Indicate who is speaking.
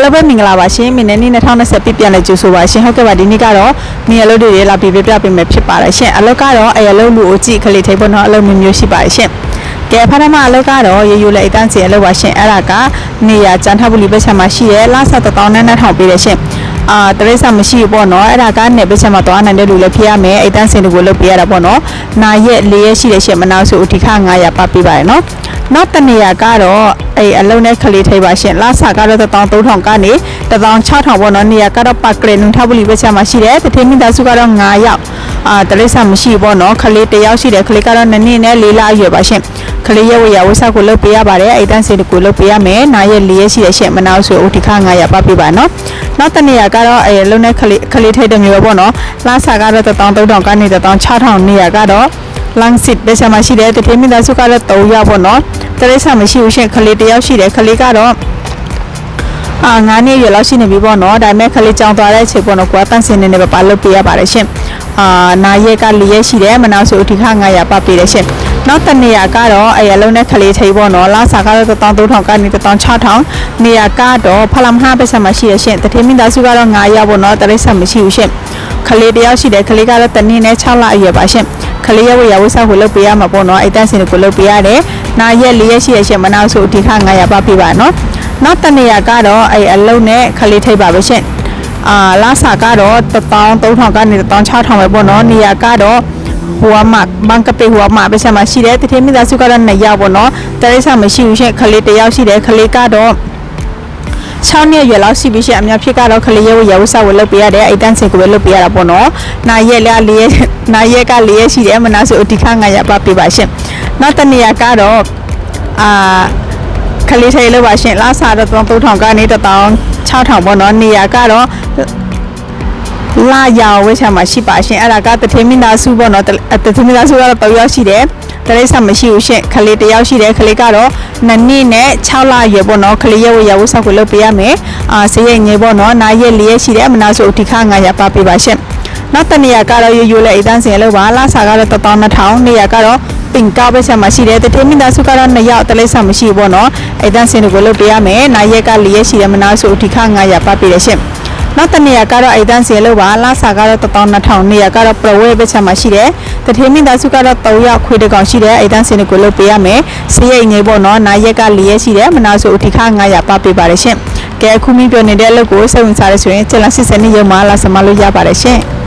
Speaker 1: အားလုံးပဲမင်္ဂလာပါရှင်မိနစ်နေ့2020ပြည့်ပြန်လဲကြိုဆိုပါရှင်ဟုတ်ကဲ့ပါဒီနေ့ကတော့နေအလုပ်တွေလာပြီးပြပြပေးမယ်ဖြစ်ပါတယ်ရှင်အလုပ်ကတော့အဲအလုပ်လူအကြည့်ခလေးထိပ်ပေါ်တော့အလုပ်မျိုးမျိုးရှိပါတယ်ရှင်ကဲဖထမအလုပ်ကတော့ရေယူလေအတန်းစီအလုပ်ပါရှင်အဲ့ဒါကနေရကျန်ထပ်ဘူးလီပဲချက်မှာရှိရဲလာဆက်တောင်းနဲ့2000ပေးတယ်ရှင် အာတရိษာမရှိဘူးပေါ့နော်အဲ့ဒါကနေပဲချက်မှာသွားနိုင်တဲ့လူလည်းဖြစ်ရမယ်အတန်းစင်တွေကိုလုပ်ပေးရတာပေါ့နော်နာရက်၄ရက်ရှိတဲ့ရှင်မနာဆိုအထိခ900ပတ်ပေးပါတယ်နော်နောက်တနေရာကတော့အဲအလုံးနဲ့ခလေးထိပ်ပါရှင်လာဆာကတော့13000ကနေ16000ပေါ့နော်နေရာကတော့ပတ်ကလေးနုံထပ်ဘူးလီပဲချက်မှာရှိတယ်တထေးမိသားစုကတော့9ယောက်အာတရိษာမရှိဘူးပေါ့နော်ခလေးတစ်ယောက်ရှိတယ်ခလေးကတော့နှစ်နှစ်နဲ့၄လအရွယ်ပါရှင်ခလေးရဲ့ဝေရဝဆကိုလုပ်ပေးရပါတယ်အတန်းစင်တွေကိုလုပ်ပေးရမယ်နာရက်၄ရက်ရှိတဲ့ရှင်မနာဆိုအထိခ900ပတ်ပေးပါနော် နောက်တနေရာကတော့အဲလုံးနဲ့ခလေးခလေးထိပ်တစ်မျိုးပေါ့နော်လာဆာကတော့13000ကနေ16000နေရာကတော့လန်စစ်ပဲချက်မှာရှိတယ်တထေးမိသားစုကတော့3ယောက်ပေါ့နော်တရိษာမရှိဘူးရှင်ခလေးတစ်ယောက်ရှိတယ်ခလေးကတော့အာငါးနှစ်ရွယ်လောက်ရှိနေပြီပေါ့နော်ဒါပေမဲ့ခလေးကြောင်သွားတဲ့အချိန်ပေါ့နော်ကိုကတန့်စင်နေနေပဲပါလုပ်ပေးရပါတယ်ရှင် အာနာရက်ကလေးရက်ရှိတယ်မနာဆိုအထိခ900ပတ်ပေးတယ်ရှင်နောက်တစ်နေရာကတော့အရလုံးနဲ့ခလေးထိပ်ပေါ့နော်လာစာကတော့13000ကနေ16000နေရာကတော့ဖလာမဟာပဲဆက်မှာရှိရရှင်တထေးမိသားစုကတော့9ရောက်ပေါ့နော်တရိတ်ဆက်မရှိဘူးရှင်ခလေးတယောက်ရှိတယ်ခလေးကတော့တနည်းနဲ့6လအရွယ်ပါရှင်ခလေးရဲ့ဝေရဝဆောက်ကိုလုပ်ပေးရမှာပေါ့နော်အဲ့တန့်စင်ကိုလုပ်ပေးရတယ်နာရက်၄ရက်ရှိရရှင်မနာဆိုအထိခ900ပတ်ပေးပါနော်နောက်တနေရာကတော့အဲအလုံးနဲ့ခလေးထိပ်ပါပဲရှင် အာလာစာကတော့13000ကနေ16000ပဲပေါ့နော်နေရာကတော့ဟိုအမဘန်ကပေဟိုအမပဲဆက်မှာရှိတယ်တတိမိသားစုကတော့2ယောက်ပေါ့နော်တရိษာမရှိဘူးရှင်ခလေးတစ်ယောက်ရှိတယ်ခလေးကတော့6နှစ်ရွယ်လောက်ရှိပြီရှင်အများဖြစ်ကတော့ခလေးရဲဝရဝဆဝလုပ်ပေးရတယ်အိတ်တန်းစင်ကိုပဲလုပ်ပေးရတာပေါ့နော်နာရက်လည်း၄ရက်နာရက်က၄ရက်ရှိတယ်မနာဆိုအတိခ900ပါပေးပါရှင်နောက်တနေရာကတော့အာခလေးထိတ်လို့ပါရှင်လာစားတော့3000ကနေ 16000ပေါ့နော်နေရာကတော့လာရောင်ဝိချာမှာရှိပါရှင်အဲ့ဒါကတထေးမိသားစုပေါ့နော်တတထေးမိသားစုကတော့3ယောက်ရှိတယ်တရိษာမရှိဘူးရှင်ခလေးတစ်ယောက်ရှိတယ်ခလေးကတော့2နှစ်နဲ့6လရွယ်ပေါ့နော်ခလေးရဲ့ဝရဝဆောက်ကိုလုပ်ပေးရမယ်အာဆေးရိတ်ငယ်ပေါ့နော်နားရက်၄ရက်ရှိတယ်မနာဆိုအထိခ900ပါပေးပါရှင်နောက်တနေရာကတော့ရိုးရိုးလေးအိတ်တန်းစင်လို့ပါလာစားကတော့12000နေရာကတော့ ပင်ကောက်ပဲဆက်မှာရှိတယ်တတိမိသားစုကတော့2ရောက်တလိပ်ဆက်မရှိဘူးပေါ့နော်အဲ့တန်းစင်တွေကိုလုပ်ပေးရမယ်နိုင်ရက်က၄ရက်ရှိတယ်မနာဆိုအထိခ900ပတ်ပေးရရှင်နောက်တနေရာကတော့အိတ်တန်းစင်လို့ပါလာစာကတော့12000နေရာကတော့ပရဝဲပဲဆက်မှာရှိတယ်တတိမိသားစုကတော့3ရောက်ခွေးတစ်ကောင်ရှိတယ်အိတ်တန်းစင်တွေကိုလုပ်ပေးရမယ်စီးရိတ်ငယ်ပေါ့နော်နိုင်ရက်က၄ရက်ရှိတယ်မနာဆိုအထိခ900ပတ်ပေးပါရရှင်ကဲအခုမိပြောနေတဲ့အလုပ်ကိုစိတ်ဝင်စားရဆိုရင်ကျန်လာစစ်စနေရုံမှာလာစမလို့ရပါတယ်ရှင်